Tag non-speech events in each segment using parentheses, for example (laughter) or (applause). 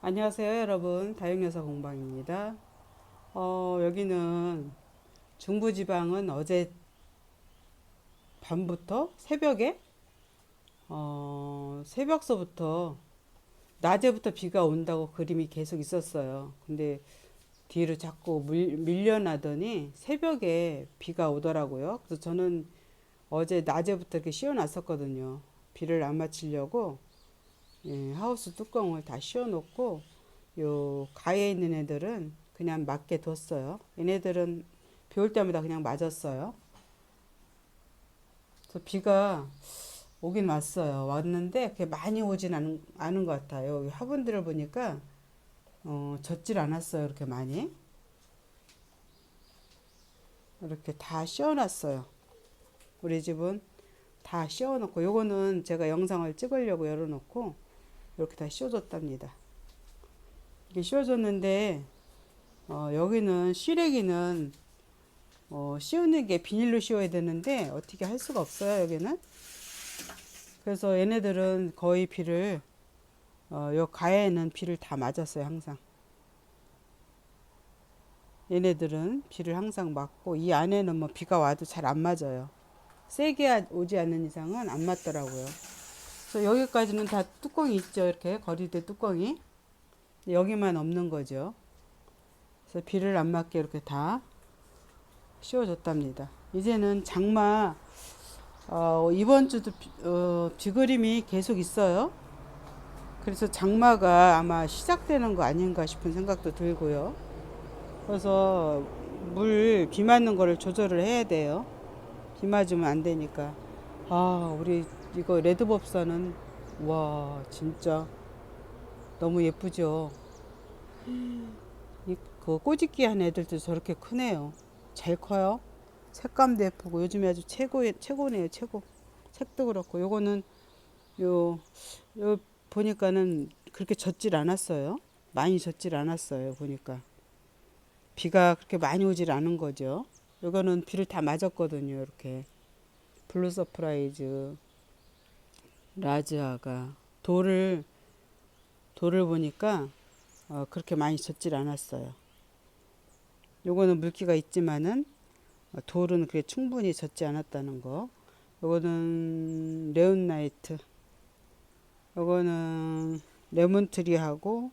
안녕하세요 여러분. 다육여사 공방입니다. 어, 여기는 중부지방은 어제 밤부터 새벽에 어, 새벽서부터 낮에부터 비가 온다고 그림이 계속 있었어요. 근데 뒤로 자꾸 밀, 밀려나더니 새벽에 비가 오더라고요. 그래서 저는 어제 낮에부터 이렇게 씌워놨었거든요. 비를 안 맞추려고 예, 하우스 뚜껑을 다 씌워놓고 요 가에 있는 애들은 그냥 맞게 뒀어요. 얘네들은 비 올 때마다 그냥 맞았어요. 그래서 비가 오긴 왔어요. 왔는데 그렇게 많이 오진 않은, 않은 것 같아요. 화분들을 보니까 어, 젖질 않았어요. 이렇게 많이. 이렇게 다 씌워놨어요. 우리 집은 다 씌워놓고 요거는 제가 영상을 찍으려고 열어놓고 이렇게 다 씌워줬답니다. 이게 씌워줬는데 어, 여기는 시래기는 어, 씌우는 게 비닐로 씌워야 되는데 어떻게 할 수가 없어요 여기는. 그래서 얘네들은 거의 비를 어, 요 가에는 비를 다 맞았어요 항상. 얘네들은 비를 항상 맞고 이 안에는 뭐 비가 와도 잘 안 맞아요. 세게 오지 않는 이상은 안 맞더라고요. 그래서 여기까지는 다 뚜껑이 있죠. 이렇게 거리대 뚜껑이. 여기만 없는 거죠. 그래서 비를 안 맞게 이렇게 다 씌워줬답니다. 이제는 장마 어, 이번 주도 비, 어, 비그림이 계속 있어요. 그래서 장마가 아마 시작되는 거 아닌가 싶은 생각도 들고요. 그래서 물 비 맞는 거를 조절을 해야 돼요. 비 맞으면 안 되니까. 아, 우리 이거 레드법사는 와 진짜 너무 예쁘죠. 이그 꼬집기 한 애들도 저렇게 크네요. 잘 커요. 색감도 예쁘고 요즘에 아주 최고의 최고네요 최고. 색도 그렇고 요거는 요 요 보니까는 그렇게 젖질 않았어요. 많이 젖질 않았어요 보니까. 비가 그렇게 많이 오질 않은 거죠. 요거는 비를 다 맞았거든요 이렇게. 블루 서프라이즈 라즈아가 돌을 돌을 보니까 어, 그렇게 많이 젖질 않았어요. 요거는 물기가 있지만은 어, 돌은 그게 충분히 젖지 않았다는 거. 요거는 레온나이트. 요거는 레몬트리하고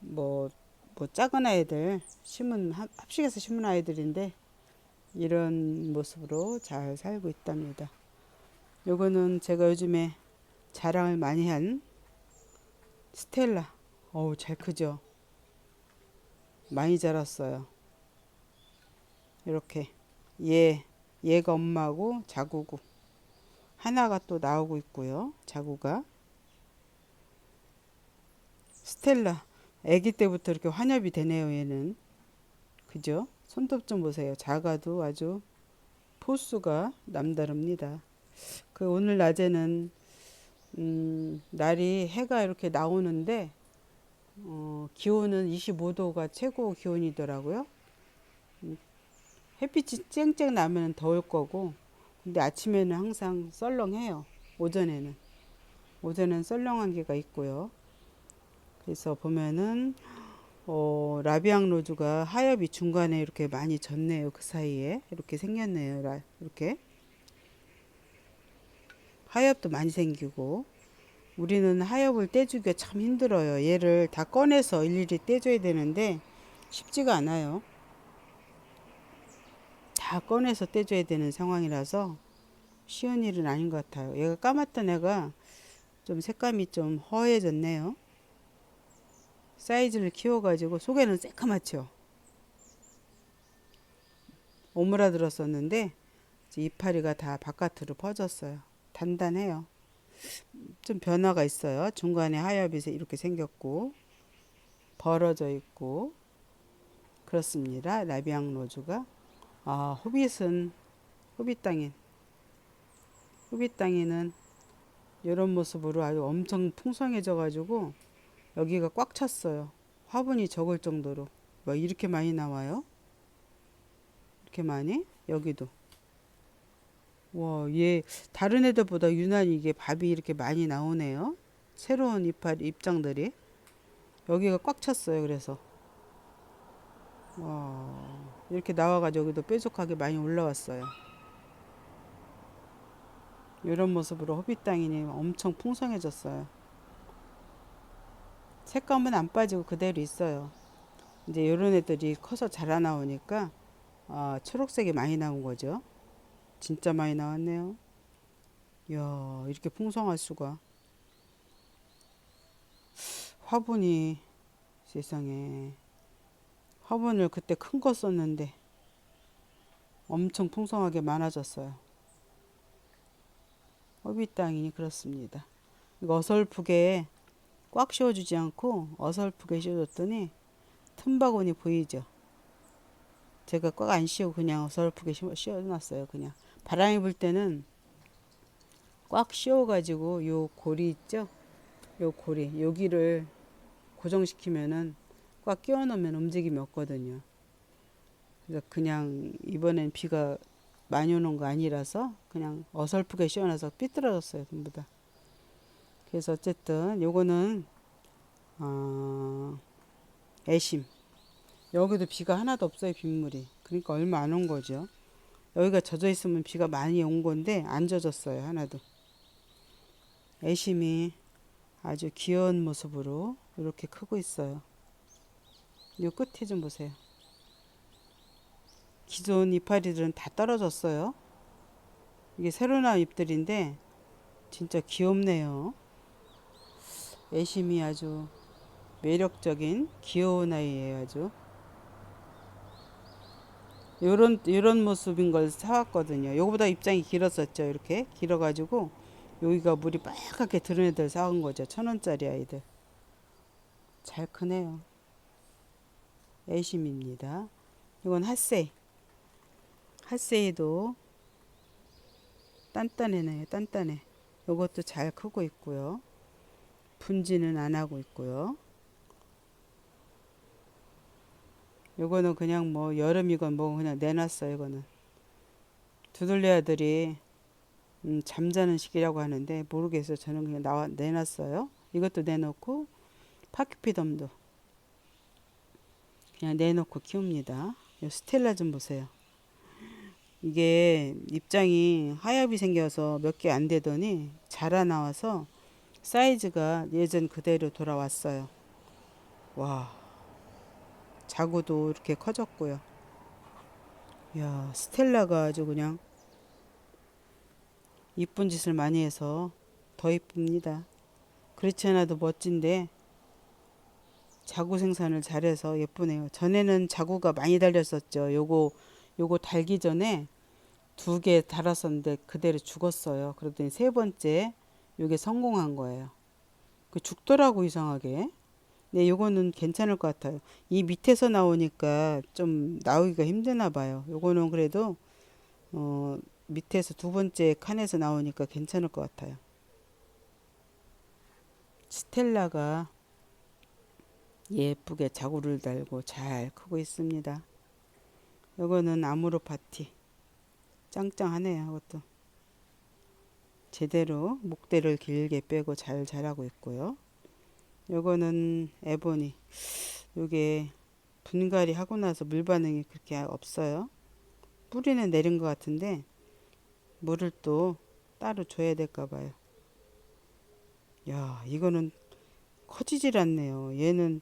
뭐, 뭐 작은 아이들 심은 합식해서 심은 아이들인데 이런 모습으로 잘 살고 있답니다. 요거는 제가 요즘에 자랑을 많이 한 스텔라. 어우, 잘 크죠? 많이 자랐어요. 이렇게. 얘, 얘가 엄마고 자구고. 하나가 또 나오고 있고요. 자구가. 스텔라. 아기 때부터 이렇게 환엽이 되네요, 얘는. 그죠? 손톱 좀 보세요. 작아도 아주 포수가 남다릅니다. 그 오늘 낮에는 음, 날이 해가 이렇게 나오는데 어, 기온은 25도가 최고 기온이더라고요. 음, 햇빛이 쨍쨍 나면 더울 거고 근데 아침에는 항상 썰렁해요. 오전에는 오전엔 썰렁한 게가 있고요. 그래서 보면은 어, 라비앙 로즈가 하엽이 중간에 이렇게 많이 졌네요. 그 사이에 이렇게 생겼네요. 라, 이렇게 하엽도 많이 생기고 우리는 하엽을 떼주기가 참 힘들어요. 얘를 다 꺼내서 일일이 떼줘야 되는데 쉽지가 않아요. 다 꺼내서 떼줘야 되는 상황이라서 쉬운 일은 아닌 것 같아요. 얘가 까맣던 애가 좀 색감이 좀 허해졌네요. 사이즈를 키워가지고 속에는 새까맣죠. 오므라들었었는데 이파리가 다 바깥으로 퍼졌어요. 단단해요. 좀 변화가 있어요. 중간에 하엽이 이렇게 생겼고 벌어져 있고 그렇습니다. 라비앙 로즈가 아 호빗은 호빗 땅인 호빗 땅에는 이런 모습으로 아주 엄청 풍성해져 가지고 여기가 꽉 찼어요. 화분이 적을 정도로 뭐 이렇게 많이 나와요. 이렇게 많이 여기도 와, 얘 다른 애들보다 유난히 이게 밥이 이렇게 많이 나오네요. 새로운 이파리 입장들이 여기가 꽉 찼어요. 그래서 와, 이렇게 나와가지고 여기도 뾰족하게 많이 올라왔어요. 이런 모습으로 호빗땅이 엄청 풍성해졌어요. 색감은 안 빠지고 그대로 있어요. 이제 이런 애들이 커서 자라나오니까 아, 초록색이 많이 나온 거죠. 진짜 많이 나왔네요. 이야, 이렇게 풍성할 수가. 화분이 세상에 화분을 그때 큰 거 썼는데 엄청 풍성하게 많아졌어요. 허비 땅이 그렇습니다. 이거 어설프게 꽉 씌워주지 않고 어설프게 씌워줬더니 틈바구니 보이죠? 제가 꽉 안 씌우고 그냥 어설프게 씌워- 씌워놨어요. 그냥 바람이 불 때는 꽉 씌워가지고 요 고리 있죠? 요 고리 여기를 고정시키면은 꽉 끼워 놓으면 움직임이 없거든요. 그래서 그냥 이번엔 비가 많이 오는 거 아니라서 그냥 어설프게 씌워놔서 삐뚤어졌어요. 전부 다. 그래서 어쨌든 요거는 어, 애심. 여기도 비가 하나도 없어요. 빗물이. 그러니까 얼마 안 온 거죠. 여기가 젖어 있으면 비가 많이 온 건데 안 젖었어요. 하나도. 애심이 아주 귀여운 모습으로 이렇게 크고 있어요. 요 끝에 좀 보세요. 기존 이파리들은 다 떨어졌어요. 이게 새로 나온 잎들인데 진짜 귀엽네요. 애심이 아주 매력적인 귀여운 아이예요, 아주. 요런 요런 모습인 걸 사왔거든요. 요거보다 입장이 길었었죠. 이렇게 길어가지고 여기가 물이 빨갛게 드는 애들 사온 거죠. 천 원짜리 아이들. 잘 크네요. 애심입니다. 이건 핫세이. 핫세이도 단단해네요. 단단해. 요것도 잘 크고 있고요. 분지는 안 하고 있고요. 요거는 그냥 뭐 여름이건 뭐 그냥 내놨어요. 이거는 두들레아들이 음, 잠자는 시기라고 하는데 모르겠어요. 저는 그냥 나와 내놨어요. 이것도 내놓고 파큐피덤도 그냥 내놓고 키웁니다. 요 스텔라 좀 보세요. 이게 입장이 하엽이 생겨서 몇 개 안 되더니 자라 나와서 사이즈가 예전 그대로 돌아왔어요. 와, 자구도 이렇게 커졌고요. 야, 스텔라가 아주 그냥 이쁜 짓을 많이 해서 더 이쁩니다. 그렇지 않아도 멋진데 자구 생산을 잘해서 예쁘네요. 전에는 자구가 많이 달렸었죠. 요거 요거 달기 전에 두 개 달았었는데 그대로 죽었어요. 그러더니 세 번째 요게 성공한 거예요. 그 죽더라고 이상하게. 네, 요거는 괜찮을 것 같아요. 이 밑에서 나오니까 좀 나오기가 힘드나 봐요. 요거는 그래도 어 밑에서 두 번째 칸에서 나오니까 괜찮을 것 같아요. 스텔라가 예쁘게 자구를 달고 잘 크고 있습니다. 요거는 아무로 파티 짱짱하네요. 이것도 제대로 목대를 길게 빼고 잘 자라고 있고요. 요거는 에보니 요게 분갈이 하고 나서 물 반응이 그렇게 없어요. 뿌리는 내린 것 같은데 물을 또 따로 줘야 될까 봐요. 야, 이거는 커지질 않네요. 얘는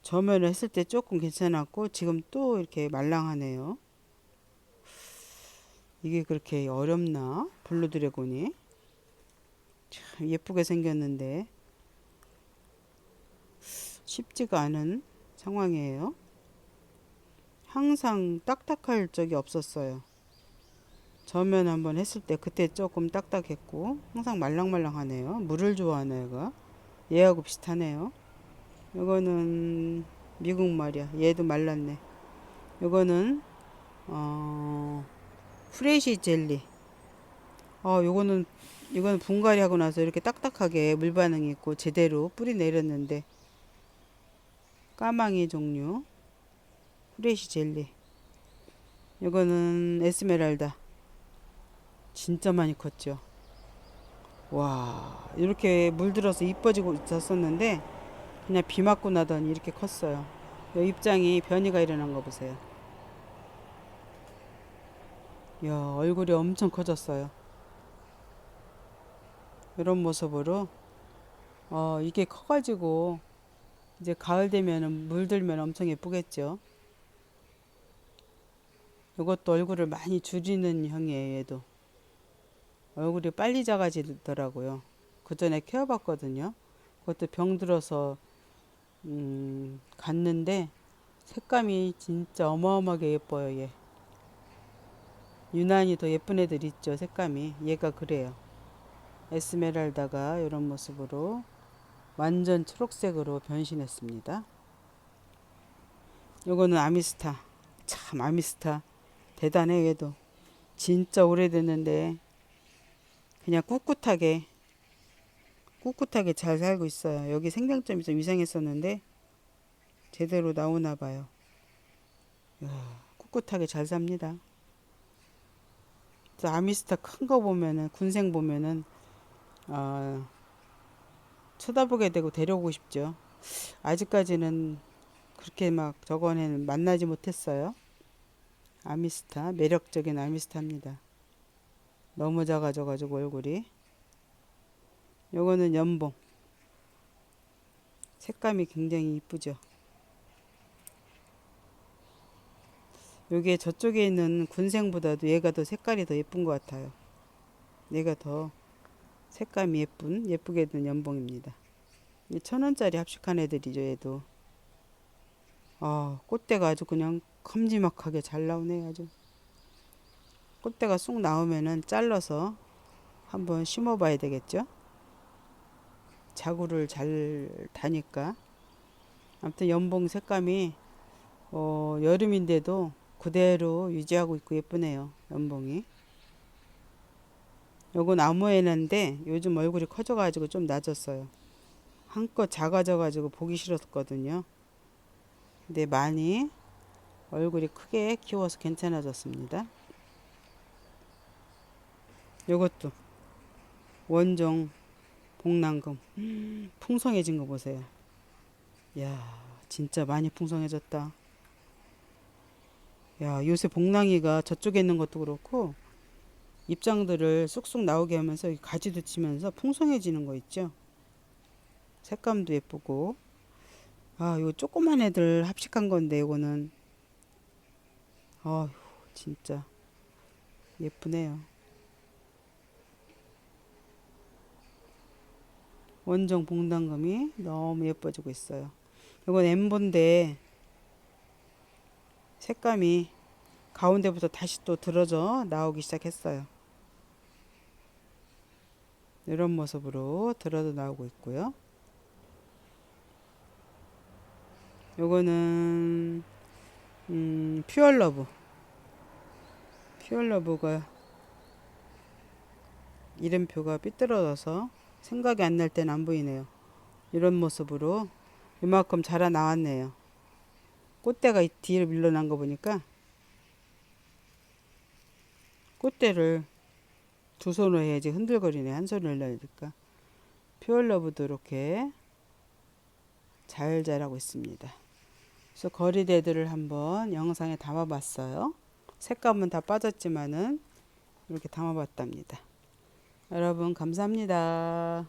저면을 했을 때 조금 괜찮았고 지금 또 이렇게 말랑하네요. 이게 그렇게 어렵나? 블루 드래곤이 참 예쁘게 생겼는데 쉽지가 않은 상황이에요. 항상 딱딱할 적이 없었어요. 저면 한번 했을 때 그때 조금 딱딱했고 항상 말랑말랑하네요. 물을 좋아하네 얘가. 얘하고 비슷하네요. 이거는 미국 말이야. 얘도 말랐네. 이거는 어 프레시 젤리. 어 요거는 이거는 분갈이 하고 나서 이렇게 딱딱하게 물 반응이 있고 제대로 뿌리 내렸는데 까망이 종류 프레시 젤리. 이거는 에스메랄다. 진짜 많이 컸죠. 와, 이렇게 물들어서 이뻐지고 있었었는데 그냥 비 맞고 나더니 이렇게 컸어요. 요 입장이 변이가 일어난 거 보세요. 이야, 얼굴이 엄청 커졌어요. 이런 모습으로, 어, 이게 커가지고, 이제 가을 되면은 물들면 엄청 예쁘겠죠. 이것도 얼굴을 많이 줄이는 형이에요, 얘도. 얼굴이 빨리 작아지더라고요. 그 전에 키워봤거든요. 그것도 병 들어서, 음, 갔는데, 색감이 진짜 어마어마하게 예뻐요, 얘. 유난히 더 예쁜 애들 있죠, 색감이. 얘가 그래요. 에스메랄다가 이런 모습으로 완전 초록색으로 변신했습니다. 요거는 아미스타. 참, 아미스타. 대단해, 얘도. 진짜 오래됐는데, 그냥 꿋꿋하게, 꿋꿋하게 잘 살고 있어요. 여기 생장점이 좀 이상했었는데, 제대로 나오나 봐요. 이야, 꿋꿋하게 잘 삽니다. 아미스타 큰 거 보면은, 군생 보면은, 어, 쳐다보게 되고 데려오고 싶죠. 아직까지는 그렇게 막 저번에는 만나지 못했어요. 아미스타, 매력적인 아미스타입니다. 너무 작아져가지고 얼굴이. 요거는 연봉. 색감이 굉장히 이쁘죠. 요게 저쪽에 있는 군생보다도 얘가 더 색깔이 더 예쁜 것 같아요. 얘가 더 색감이 예쁜, 예쁘게 든 연봉입니다. 이천 원짜리 합식한 애들이죠, 얘도. 아, 꽃대가 아주 그냥 큼지막하게 잘 나오네, 아주. 꽃대가 쑥 나오면은 잘라서 한번 심어 봐야 되겠죠? 자구를 잘 다니까. 아무튼 연봉 색감이 어, 여름인데도 그대로 유지하고 있고 예쁘네요. 연봉이. 요건 나무에는데 요즘 얼굴이 커져가지고 좀 낮았어요. 한껏 작아져가지고 보기 싫었거든요. 근데 많이 얼굴이 크게 키워서 괜찮아졌습니다. 요것도 원종 복랑금 음, (gasps) 풍성해진 거 보세요. 야 진짜 많이 풍성해졌다. 야 요새 복랑이가 저쪽에 있는 것도 그렇고 입장들을 쑥쑥 나오게 하면서 가지도 치면서 풍성해지는 거 있죠. 색감도 예쁘고 아, 요 조그만 애들 합식한 건데 요거는 아휴 진짜 예쁘네요. 원정 봉당금이 너무 예뻐지고 있어요. 요건 엠본데 색감이 가운데부터 다시 또 들어져 나오기 시작했어요. 이런 모습으로 들어도 나오고 있고요. 요거는 음, 퓨얼러브 퓨얼러브가 이름표가 삐뚤어져서 생각이 안 날 땐 안 보이네요. 이런 모습으로 이만큼 자라 나왔네요. 꽃대가 뒤로 밀려난 거 보니까 꽃대를 두 손으로 해야지 흔들거리네. 한 손을 넣으니까. 퓨얼러브도 이렇게 잘 자라고 있습니다. 그래서 거리대들을 한번 영상에 담아봤어요. 색감은 다 빠졌지만은 이렇게 담아봤답니다. 여러분 감사합니다.